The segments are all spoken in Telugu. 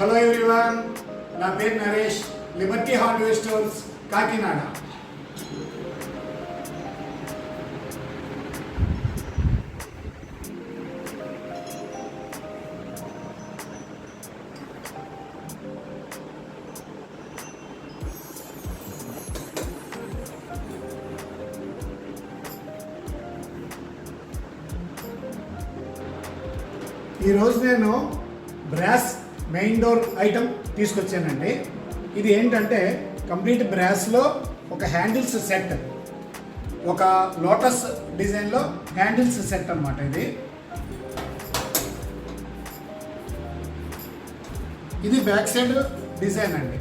హలో ఎవ్రీవన్ నా పేరు Naresh Liberty hardware stores Kakinada ఈరోజు నేను బ్రాస్ మెయిన్ డోర్ ఐటమ్ తీసుకొచ్చానండి. ఇది ఏంటంటే కంప్లీట్ బ్రాస్లో ఒక హ్యాండిల్స్ సెట్. ఒక లోటస్ డిజైన్లో హ్యాండిల్స్ సెట్ అన్నమాట ఇది. ఇది బ్యాక్ సైడ్ డిజైన్ అండి.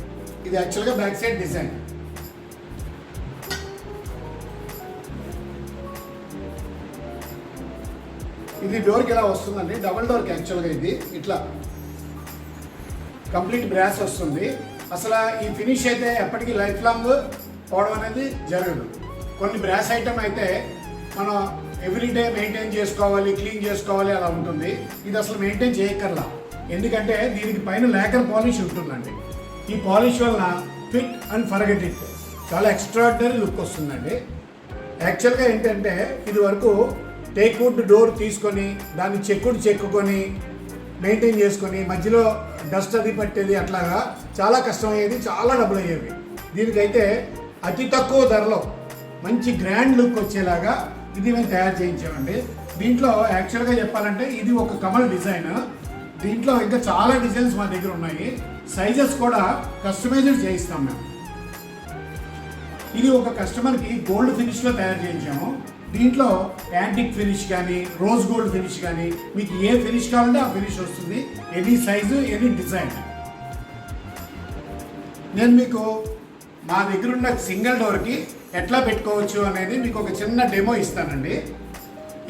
ఇది యాక్చువల్గా బ్యాక్ సైడ్ డిజైన్. ఇది డోర్కి ఇలా వస్తుందండి డబుల్ డోర్కి యాక్చువల్గా ఇది ఇట్లా. కంప్లీట్ బ్రాస్ వస్తుంది. అసలు ఈ ఫినిష్ అయితే ఎప్పటికీ లైఫ్ లాంగ్ పోవడం అనేది జరగదు. కొన్ని బ్రాస్ ఐటమ్ అయితే మనం ఎవ్రీడే మెయింటైన్ చేసుకోవాలి క్లీన్ చేసుకోవాలి అలా ఉంటుంది. ఇది అసలు మెయింటైన్ చేయక్కర్లా. ఎందుకంటే దీనికి పైన లేకర్ పాలిష్ ఉంటుందండి. ఈ పాలిష్ వలన ఫిట్ అండ్ ఫర్గెట్ ఇట్ చాలా ఎక్స్ట్రాడినరీ లుక్ వస్తుందండి. యాక్చువల్గా ఏంటంటే ఇది వరకు టేక్వుడ్ డోర్ తీసుకొని దాన్ని చెక్కుడు చెక్కుకొని మెయింటైన్ చేసుకొని మధ్యలో డస్ట్ అది పట్టేది అట్లాగా చాలా కష్టమయ్యేది చాలా డబ్బులు అయ్యేవి దీనికైతే అతి తక్కువ ధరలో మంచి గ్రాండ్ లుక్ వచ్చేలాగా ఇది మేము తయారు చేయించామండి. దీంట్లో యాక్చువల్గా చెప్పాలంటే ఇది ఒక కమల్ డిజైన్. దీంట్లో ఇంకా చాలా డిజైన్స్ మా దగ్గర ఉన్నాయి. సైజెస్ కూడా కస్టమైజ్డ్ చేయిస్తాం మేము. ఇది ఒక కస్టమర్కి గోల్డ్ ఫినిష్లో తయారు చేయించాము. దీంట్లో యాంటిక్ ఫినిష్ కానీ రోజ్ గోల్డ్ ఫినిష్ కానీ మీకు ఏ ఫినిష్ కావాలంటే ఆ ఫినిష్ వస్తుంది. Any size any design. నేను మీకు మా దగ్గర ఉన్న సింగిల్ డోర్కి ఎట్లా పెట్టుకోవచ్చు అనేది మీకు ఒక చిన్న డెమో ఇస్తానండి.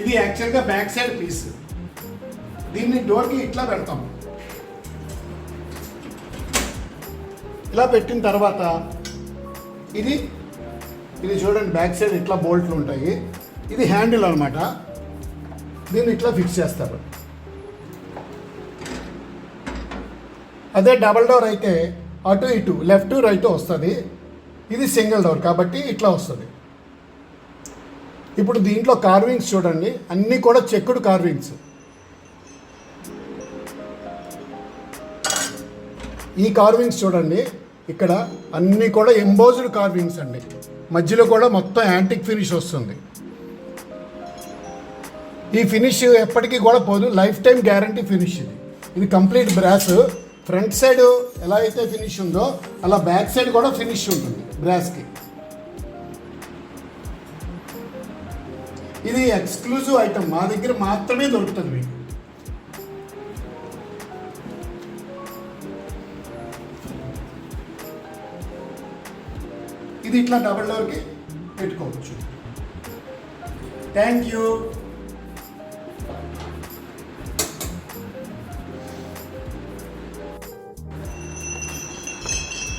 ఇది యాక్చువల్గా బ్యాక్ సైడ్ పీస్. దీన్ని డోర్కి ఇట్లా పెడతాం. ఇలా పెట్టిన తర్వాత ఇది ఇది చూడండి బ్యాక్ సైడ్ ఇట్లా బోల్ట్లు ఉంటాయి. ఇది హ్యాండిల్ అనమాట దీన్ని ఇట్లా ఫిక్స్ చేస్తారు. అదే డబల్ డోర్ అయితే అటు ఇటు లెఫ్ట్ రైట్ వస్తుంది. ఇది సింగిల్ డోర్ కాబట్టి ఇట్లా వస్తుంది. ఇప్పుడు దీంట్లో కార్వింగ్స్ చూడండి. అన్నీ కూడా చెక్కుడు కార్వింగ్స్. ఈ కార్వింగ్స్ చూడండి. ఇక్కడ అన్నీ కూడా ఎంబోజ్డ్ కార్వింగ్స్ అండి. మధ్యలో కూడా మొత్తం యాంటిక్ ఫినిష్ వస్తుంది. ఈ ఫినిష్ ఎప్పటికీ కూడా పోదు. లైఫ్ టైం గ్యారంటీ ఫినిష్ ఇది. ఇది కంప్లీట్ బ్రాస్. ఫ్రంట్ సైడ్ ఎలా అయితే ఫినిష్ ఉందో అలా బ్యాక్ సైడ్ కూడా ఫినిష్ ఉంటుంది బ్రాస్కి. ఇది ఎక్స్క్లూజివ్ ఐటమ్. మా దగ్గర మాత్రమే దొరుకుతుంది మీకు. ఇది ఇట్లా డబల్ డోర్కి పెట్టుకోవచ్చు. Thank you